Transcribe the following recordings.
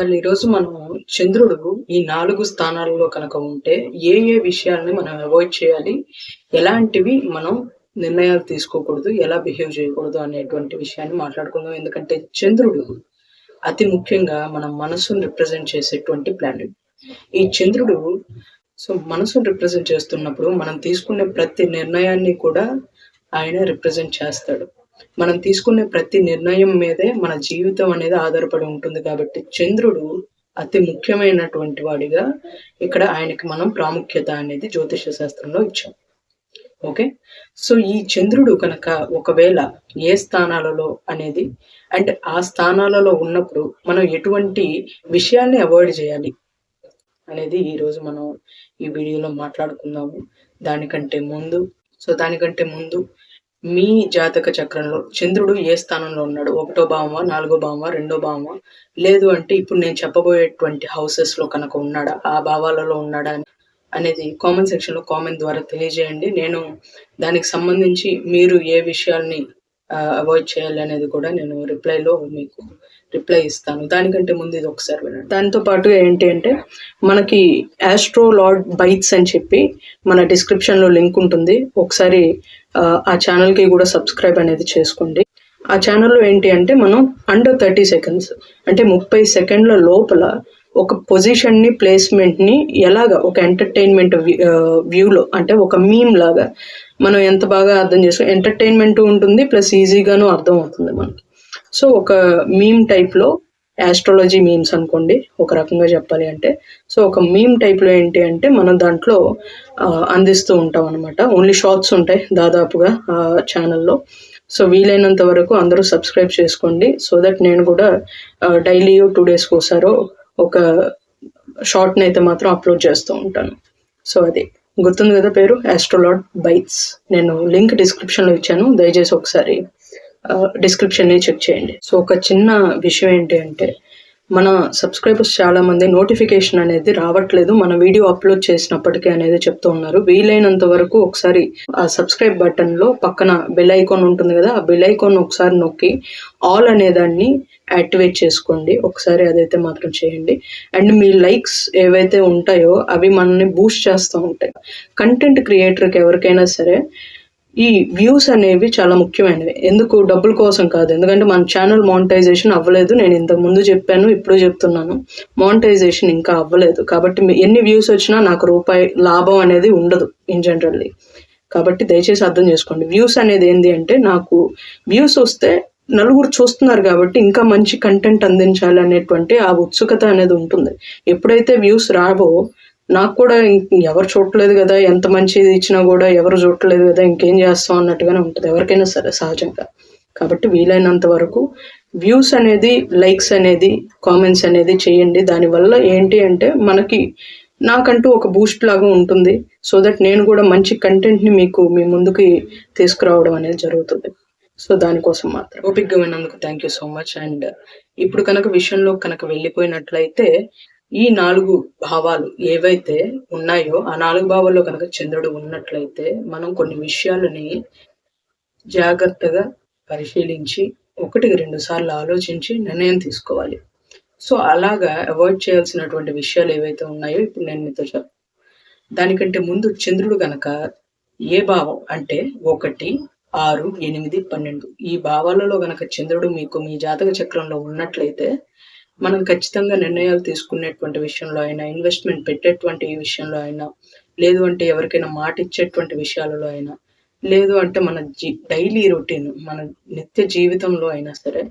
ఈ ఈరోజు మనం చంద్రుడు ఈ నాలుగు స్థానాల్లో కనుక ఉంటే ఏ ఏ విషయాల్ని మనం అవాయిడ్ చేయాలి? ఎలాంటివి మనం నిర్ణయాలు తీసుకోకూడదు? ఎలా బిహేవ్ చేయకూడదు అనేటువంటి విషయాన్ని మాట్లాడుకుందాం. ఎందుకంటే చంద్రుడు అతి ముఖ్యంగా మన మనసును రిప్రజెంట్ చేసేటువంటి ప్లానెట్ ఈ చంద్రుడు సో మనసును రిప్రజెంట్ చేస్తున్నప్పుడు మనం తీసుకునే ప్రతి నిర్ణయాన్ని కూడా ఆయన రిప్రజెంట్ చేస్తాడు. మనం తీసుకునే ప్రతి నిర్ణయం మీదే మన జీవితం అనేది ఆధారపడి ఉంటుంది కాబట్టి చంద్రుడు అతి ముఖ్యమైనటువంటి వాడిగా ఇక్కడ ఆయనకి మనం ప్రాముఖ్యత అనేది జ్యోతిష శాస్త్రంలో ఇచ్చాం. ఓకే? సో ఈ చంద్రుడు కనుక ఒకవేళ ఏ స్థానాలలో అనేది అండ్ ఆ స్థానాలలో ఉన్నప్పుడు మనం ఎటువంటి విషయాల్ని అవాయిడ్ చేయాలి అనేది ఈరోజు మనం ఈ వీడియోలో మాట్లాడుకుందాము. దానికంటే ముందు సో దానికంటే ముందు మీ జాతక చక్రంలో చంద్రుడు ఏ స్థానంలో ఉన్నాడు? ఒకటో భావమా? నాలుగో భావమా? రెండో భావమా? లేదు అంటే ఇప్పుడు నేను చెప్పబోయేటువంటి హౌసెస్లో కనుక ఉన్నాడా? ఆ భావాలలో ఉన్నాడా? అనేది కామెంట్ సెక్షన్లో కామెంట్ ద్వారా తెలియజేయండి. నేను దానికి సంబంధించి మీరు ఏ విషయాల్ని అవాయిడ్ చేయాలి అనేది కూడా నేను రిప్లైలో మీకు రిప్లై ఇస్తాను. దానికంటే ముందు ఇది ఒకసారి వినండి. దాంతో పాటు ఏంటి అంటే మనకి ఆస్ట్రో లార్డ్ బైట్స్ అని చెప్పి మన డిస్క్రిప్షన్లో లింక్ ఉంటుంది. ఒకసారి ఆ ఛానల్కి కూడా సబ్స్క్రైబ్ అనేది చేసుకోండి. ఆ ఛానల్లో ఏంటి అంటే మనం అండర్ థర్టీ సెకండ్స్ అంటే ముప్పై సెకండ్ల లోపల ఒక పొజిషన్ని ప్లేస్మెంట్ని ఎలాగ ఒక ఎంటర్టైన్మెంట్ వ్యూలో అంటే ఒక మీమ్ లాగా మనం ఎంత బాగా అర్థం చేసుకో ఎంటర్టైన్మెంట్ ఉంటుంది ప్లస్ ఈజీగాను అర్థం అవుతుంది మనకి. సో ఒక మీమ్ టైప్లో యాస్ట్రాలజీ మీమ్స్ అనుకోండి ఒక రకంగా చెప్పాలి అంటే. సో ఒక మీమ్ టైప్లో ఏంటి అంటే మనం దాంట్లో అందిస్తూ ఉంటాం అనమాట ఓన్లీ షార్ట్స్ ఉంటాయి దాదాపుగా ఆ ఛానల్లో సో వీలైనంత వరకు అందరూ సబ్స్క్రైబ్ చేసుకోండి. సో దట్ నేను కూడా డైలీ టూ డేస్కి ఒకసారో ఒక షార్ట్ని అయితే మాత్రం అప్లోడ్ చేస్తూ ఉంటాను. సో అది. గుర్తుంది కదా పేరు? ఆస్ట్రోలాడ్ బైట్స్ నేను లింక్ డిస్క్రిప్షన్లో ఇచ్చాను. దయచేసి ఒకసారి డిస్క్రిప్షన్ని చెక్ చేయండి. సో ఒక చిన్న విషయం ఏంటి అంటే మన సబ్స్క్రైబర్స్ చాలా మంది నోటిఫికేషన్ అనేది రావట్లేదు. మన వీడియో అప్లోడ్ చేసినప్పటికీ అనేది చెప్తూ ఉన్నారు. వీలైనంత వరకు ఒకసారి ఆ సబ్స్క్రైబ్ బటన్లో పక్కన బెల్ ఐకాన్ ఉంటుంది కదా ఆ బెల్ ఐకాన్ ఒకసారి నొక్కి ఆల్ అనే దాన్ని యాక్టివేట్ చేసుకోండి. ఒకసారి అదైతే మాత్రం చేయండి. అండ్ మీ లైక్స్ ఏవైతే ఉంటాయో అవి మనల్ని బూస్ట్ చేస్తూ ఉంటాయి. కంటెంట్ క్రియేటర్కి ఎవరికైనా సరే ఈ వ్యూస్ అనేవి చాలా ముఖ్యమైనవి. ఎందుకు? డబ్బుల కోసం కాదు. ఎందుకంటే మన ఛానల్ మానిటైజేషన్ అవ్వలేదు. నేను ఇంతకు ముందు చెప్పాను ఇప్పుడు చెప్తున్నాను. మానిటైజేషన్ ఇంకా అవ్వలేదు. కాబట్టి ఎన్ని వ్యూస్ వచ్చినా నాకు రూపాయి లాభం అనేది ఉండదు ఇన్ జనరల్లీ కాబట్టి దయచేసి అర్థం చేసుకోండి. వ్యూస్ అనేది ఏంటి అంటే నాకు వ్యూస్ వస్తే నలుగురు చూస్తున్నారు కాబట్టి ఇంకా మంచి కంటెంట్ అందించాలి అనేటువంటి ఆ ఉత్సుకత అనేది ఉంటుంది. ఎప్పుడైతే వ్యూస్ రావో నాకు కూడా ఎవరు చూడలేదు కదా ఎంత మంచిది ఇచ్చినా కూడా ఎవరు చూడలేదు కదా ఇంకేం చేస్తాం అన్నట్టుగానే ఉంటుంది. ఎవరికైనా సరే సహజంగా. కాబట్టి వీలైనంత వరకు వ్యూస్ అనేది లైక్స్ అనేది కామెంట్స్ అనేది చేయండి. దానివల్ల ఏంటి అంటే మనకి నాకంటూ ఒక బూస్ట్ లాగా ఉంటుంది. సో దట్ నేను కూడా మంచి కంటెంట్ని మీకు మీ ముందుకి తీసుకురావడం అనేది జరుగుతుంది. సో దానికోసం మాత్రం. ఓపిక్గా విన్నందుకు thank you so much. And ఇప్పుడు కనుక విషయంలో కనుక వెళ్ళిపోయినట్లయితే ఈ నాలుగు భావాలు ఏవైతే ఉన్నాయో ఆ నాలుగు భావాల్లో కనుక చంద్రుడు ఉన్నట్లయితే మనం కొన్ని విషయాలని జాగ్రత్తగా పరిశీలించి ఒకటికి రెండు సార్లు ఆలోచించి నిర్ణయం తీసుకోవాలి. సో అలాగా అవాయిడ్ చేయాల్సినటువంటి విషయాలు ఏవైతే ఉన్నాయో ఇప్పుడు నేను మీతో చెప్ దానికంటే ముందు చంద్రుడు గనక ఏ భావం అంటే ఒకటి ఆరు ఎనిమిది పన్నెండు ఈ భావాలలో గనక చంద్రుడు మీకు మీ జాతక చక్రంలో ఉన్నట్లయితే మనం ఖచ్చితంగా నిర్ణయాలు తీసుకునేటువంటి విషయంలో అయినా ఇన్వెస్ట్మెంట్ పెట్టేటువంటి విషయంలో అయినా లేదు అంటే ఎవరికైనా మాట ఇచ్చేటువంటి విషయాలలో అయినా లేదు అంటే మన జీ డైలీ రొటీన్ మన నిత్య జీవితంలో అయినా సరే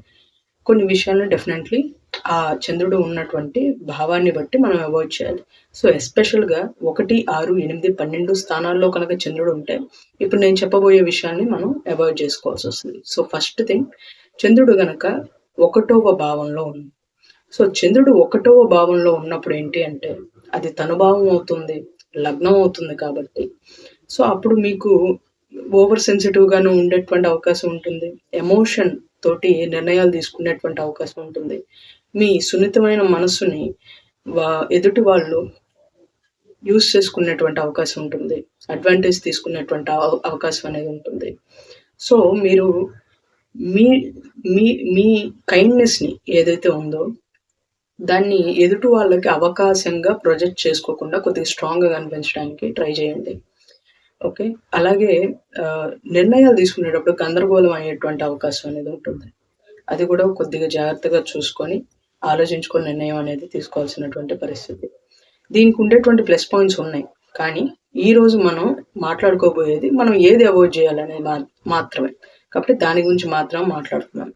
కొన్ని విషయాలను డెఫినెట్లీ ఆ చంద్రుడు ఉన్నటువంటి భావాన్ని బట్టి మనం అవాయిడ్ చేయాలి. సో ఎస్పెషల్గా ఒకటి ఆరు ఎనిమిది పన్నెండు స్థానాల్లో కనుక చంద్రుడు ఉంటే ఇప్పుడు నేను చెప్పబోయే విషయాన్ని మనం అవాయిడ్ చేసుకోవాల్సి వస్తుంది. సో ఫస్ట్ థింగ్ చంద్రుడు గనక ఒకటవ భావంలో ఉంది సో చంద్రుడు ఒకటవ భావంలో ఉన్నప్పుడు ఏంటి అంటే అది తనుభావం అవుతుంది లగ్నం అవుతుంది కాబట్టి. సో అప్పుడు మీకు ఓవర్ సెన్సిటివ్గాను ఉండేటువంటి అవకాశం ఉంటుంది. ఎమోషన్ తోటి నిర్ణయాలు తీసుకునేటువంటి అవకాశం ఉంటుంది. మీ సున్నితమైన మనస్సుని వా ఎదుటి వాళ్ళు యూస్ చేసుకునేటువంటి అవకాశం ఉంటుంది. అడ్వాంటేజ్ తీసుకునేటువంటి అవకాశం అనేది ఉంటుంది. సో మీరు మీ మీ మీ కైండ్నెస్ని ఏదైతే ఉందో దాన్ని ఎదుటి వాళ్ళకి అవకాశంగా ప్రొజెక్ట్ చేసుకోకుండా కొద్దిగా స్ట్రాంగ్‌గా కనిపించడానికి ట్రై చేయండి. ఓకే. అలాగే నిర్ణయాలు తీసుకునేటప్పుడు గందరగోళం అయ్యేటువంటి అవకాశం అనేది ఉంటుంది. అది కూడా కొద్దిగా జాగ్రత్తగా చూసుకొని, ఆలోచించుకొని నిర్ణయం అనేది తీసుకోవాల్సినటువంటి పరిస్థితి. దీనికి ఉండేటువంటి ప్లస్ పాయింట్స్ ఉన్నాయి. కానీ ఈ రోజు మనం మాట్లాడుకోబోయేది మనం ఏది అవాయిడ్ చేయాలనేది మా మాత్రమే. కాబట్టి దాని గురించి మాత్రం మాట్లాడుతున్నాం.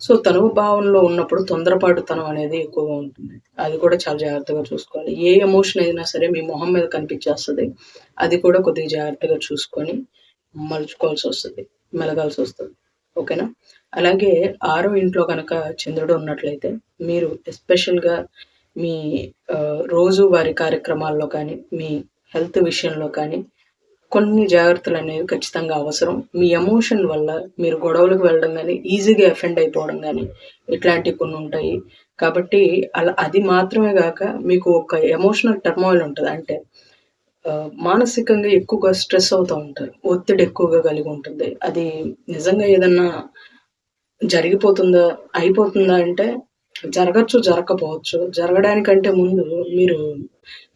సో, తనువు భావంలో ఉన్నప్పుడు తొందరపాటుతనం అనేది ఎక్కువగా ఉంటుంది. అది కూడా చాలా జాగ్రత్తగా చూసుకోవాలి. ఏ ఎమోషన్ అయినా సరే మీ మొహం మీద కనిపించేస్తుంది అది కూడా కొద్దిగా జాగ్రత్తగా చూసుకొని మలుచుకోవాల్సి వస్తుంది మెలగాల్సి వస్తుంది ఓకేనా? అలాగే ఆరో ఇంట్లో కనుక చంద్రుడు ఉన్నట్లయితే మీరు ఎస్పెషల్‌గా మీ రోజువారి కార్యక్రమాల్లో కానీ, మీ హెల్త్ విషయంలో కానీ కొన్ని జాగ్రత్తలు అనేవి ఖచ్చితంగా అవసరం. మీ ఎమోషన్ వల్ల మీరు గొడవలకు వెళ్ళడం కానీ ఈజీగా అఫెండ్ అయిపోవడం కానీ ఇట్లాంటివి కొన్ని ఉంటాయి. కాబట్టి అలా అది మాత్రమే కాక మీకు ఒక ఎమోషనల్ టర్మాయిల్ ఉంటుంది అంటే మానసికంగా ఎక్కువగా స్ట్రెస్ అవుతూ ఉంటారు. ఒత్తిడి ఎక్కువగా కలిగి ఉంటుంది. అది నిజంగా ఏదన్నా జరిగిపోతుందా? అయిపోతుందా? అంటే జరగచ్చు, జరగకపోవచ్చు. జరగడానికంటే ముందు మీరు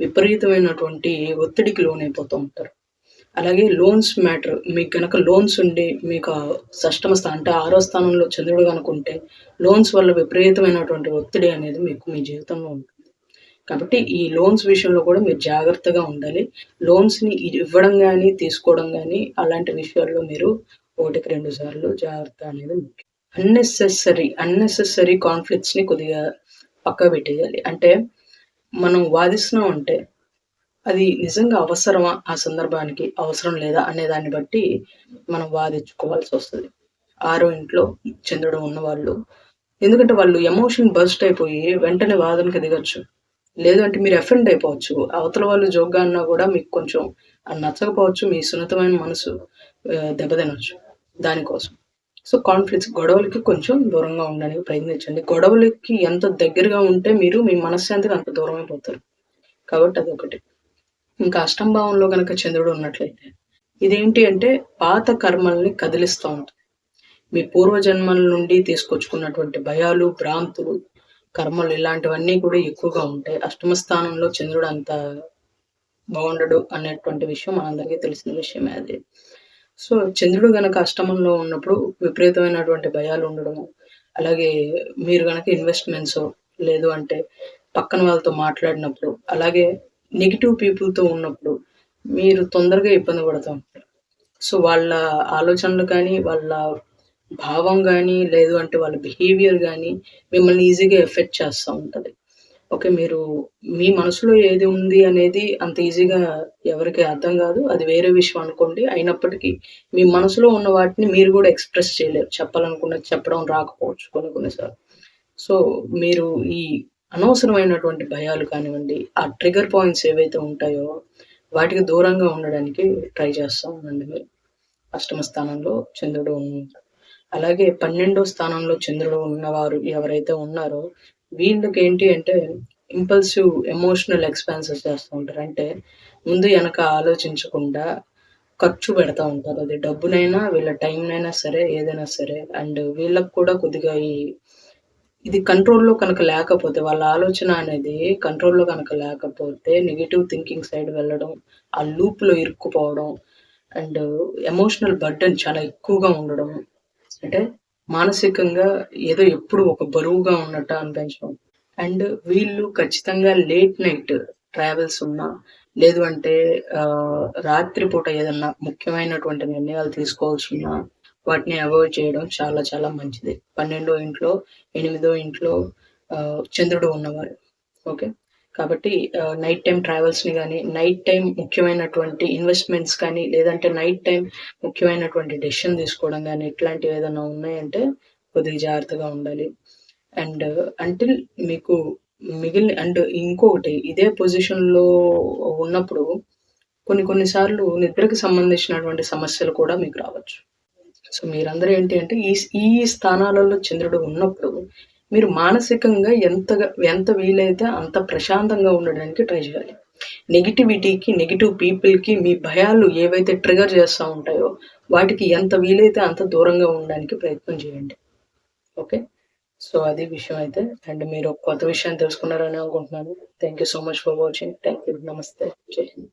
విపరీతమైనటువంటి ఒత్తిడికి లోనైపోతూ ఉంటారు. అలాగే లోన్స్ మ్యాటర్ మీకు కనుక లోన్స్ ఉండి మీకు ఆ షష్టమ స్థానం అంటే ఆరో స్థానంలో చంద్రుడు కనుకుంటే ఉంటే లోన్స్ వల్ల విపరీతమైనటువంటి ఒత్తిడి అనేది మీకు మీ జీవితంలో ఉంటుంది. కాబట్టి ఈ లోన్స్ విషయంలో కూడా మీరు జాగ్రత్తగా ఉండాలి. లోన్స్‌ని ఇవ్వడం కానీ తీసుకోవడం కానీ అలాంటి విషయాల్లో మీరు ఒకటికి రెండు సార్లు జాగ్రత్త అనేది ముఖ్యం. అన్నెసెసరీ, అన్నెసెసరీ కాన్‌ఫ్లిక్ట్స్‌ని కొద్దిగా పక్క పెట్టేయాలి. అంటే మనం వాదిస్తున్నాం అంటే అది నిజంగా అవసరమా ఆ సందర్భానికి? అవసరం లేదా? అనే దాన్ని బట్టి మనం వాదించుకోవాల్సొస్తది. ఆరో ఇంట్లో చంద్రుడు ఉన్నవాళ్ళు ఎందుకంటే వాళ్ళు ఎమోషన్ బస్ట్ అయిపోయి వెంటనే వాదనకి దిగచ్చు లేదు అంటే మీరు అఫెండ్ అయిపోవచ్చు. అవతల వాళ్ళు జోక్‌గా అన్నా కూడా మీకు కొంచెం నచ్చకపోవచ్చు. మీ సున్నితమైన మనసు దెబ్బతినొచ్చు దానికోసం. సో, కాన్‌ఫ్లిక్ట్స్ గొడవలకి కొంచెం దూరంగా ఉండడానికి ప్రయత్నించండి. గొడవలకి ఎంత దగ్గరగా ఉంటే మీరు మీ మనశ్శాంతికి అంత దూరమైపోతారు. కాబట్టి అదొకటి. ఇంకా అష్టంభావంలో గనక చంద్రుడు ఉన్నట్లయితే ఇదేంటి అంటే పాత కర్మల్ని కదిలిస్తూ ఉంటది. మీ పూర్వజన్మల నుండి తీసుకొచ్చుకున్నటువంటి భయాలు, భ్రాంతులు, కర్మలు ఇలాంటివన్నీ కూడా ఎక్కువగా ఉంటాయి. అష్టమ స్థానంలో చంద్రుడు అంత బాగుండడు అనేటువంటి విషయం మనందరికీ తెలిసిన విషయమే అది. సో, చంద్రుడు గనక అష్టమంలో ఉన్నప్పుడు విపరీతమైనటువంటి భయాలు ఉండడము, అలాగే మీరు గనక ఇన్వెస్ట్మెంట్స్ లేదు అంటే పక్కన వాళ్ళతో మాట్లాడినప్పుడు, అలాగే నెగిటివ్ పీపుల్‌తో ఉన్నప్పుడు మీరు తొందరగా ఇబ్బంది పడతా ఉంటారు. సో, వాళ్ళ ఆలోచనలు కానీ, వాళ్ళ భావం కానీ లేదు అంటే వాళ్ళ బిహేవియర్ కానీ మిమ్మల్ని ఈజీగా ఎఫెక్ట్ చేస్తూ ఉంటుంది ఓకే. మీరు మీ మనసులో ఏది ఉంది అనేది అంత ఈజీగా ఎవరికి అర్థం కాదు అది వేరే విషయం అనుకోండి. అయినప్పటికీ మీ మనసులో ఉన్న వాటిని మీరు కూడా ఎక్స్‌ప్రెస్ చేయలేరు. చెప్పాలనుకున్నది చెప్పడం రాకపోవచ్చు కొన్ని కొన్నిసార్లు సో, మీరు ఈ అనవసరమైనటువంటి భయాలు కానివ్వండి, ఆ ట్రిగర్ పాయింట్స్ ఏవైతే ఉంటాయో వాటికి దూరంగా ఉండడానికి ట్రై చేస్తా ఉండండి మీరు. అష్టమ స్థానంలో చంద్రుడు అలాగే 12 స్థానంలో చంద్రుడు ఉన్నవారు ఎవరైతే ఉన్నారో వీళ్ళకి ఏంటి అంటే ఇంపల్సివ్ ఎమోషనల్ ఎక్స్పెన్సెస్ చేస్తూ ఉంటారు. అంటే ముందు వెనక ఆలోచించకుండా ఖర్చు పెడతా ఉంటారు. అది డబ్బునైనా, వీళ్ళ టైంనైనా సరే, ఏదైనా సరే. అండ్ వీళ్ళకి కూడా కొద్దిగా ఈ ఇది కంట్రోల్‌లో కనుక లేకపోతే వాళ్ళ ఆలోచన అనేది కంట్రోల్‌లో కనుక లేకపోతే నెగెటివ్ థింకింగ్ సైడ్ వెళ్ళడం, ఆ లూప్‌లో ఇరుక్కుపోవడం అండ్ ఎమోషనల్ బర్డన్ చాలా ఎక్కువగా ఉండడం. అంటే మానసికంగా ఏదో ఎప్పుడు ఒక బరువుగా ఉన్నట్టు అనిపించడం. అండ్ వీళ్ళు ఖచ్చితంగా లేట్ నైట్ ట్రావెల్స్ ఉన్నా, లేదు అంటే రాత్రిపూట ఏదన్నా ముఖ్యమైనటువంటి నిర్ణయాలు తీసుకోవాల్సున్నా వాటిని అవాయిడ్ చేయడం చాలా చాలా మంచిది. 12 ఇంట్లో, ఎనిమిదో ఇంట్లో చంద్రుడు ఉన్నవారు. ఓకే. కాబట్టి నైట్ టైం ట్రావెల్స్‌ని కానీ నైట్ టైం ముఖ్యమైనటువంటి ఇన్వెస్ట్‌మెంట్స్ కానీ, లేదంటే నైట్ టైం ముఖ్యమైనటువంటి డెసిషన్ తీసుకోవడం కానీ ఇట్లాంటివి ఏదైనా ఉన్నాయంటే కొద్దిగా జాగ్రత్తగా ఉండాలి. అండ్ అంటిల్ మీకు మిగిలిన అండ్ ఇంకొకటి ఇదే పొజిషన్‌లో ఉన్నప్పుడు కొన్ని కొన్ని సార్లు నిద్రకు సంబంధించినటువంటి సమస్యలు కూడా మీకు రావచ్చు. సో, మీరందరూ ఏంటి అంటే ఈ ఈ స్థానాలలో చంద్రుడు ఉన్నప్పుడు మీరు మానసికంగా ఎంతగా ఎంత వీలైతే అంత ప్రశాంతంగా ఉండడానికి ట్రై చేయాలి. నెగిటివిటీకి నెగిటివ్ పీపుల్‌కి మీ భయాలు ఏవైతే ట్రిగర్ చేస్తా ఉంటాయో వాటికి ఎంత వీలైతే అంత దూరంగా ఉండడానికి ప్రయత్నం చేయండి. ఓకే. సో అది విషయం అయితే అండ్ మీరు కొత్త విషయాన్ని తెలుసుకున్నారని అనుకుంటున్నాను thank you so much for watching thank you నమస్తే జై హింద్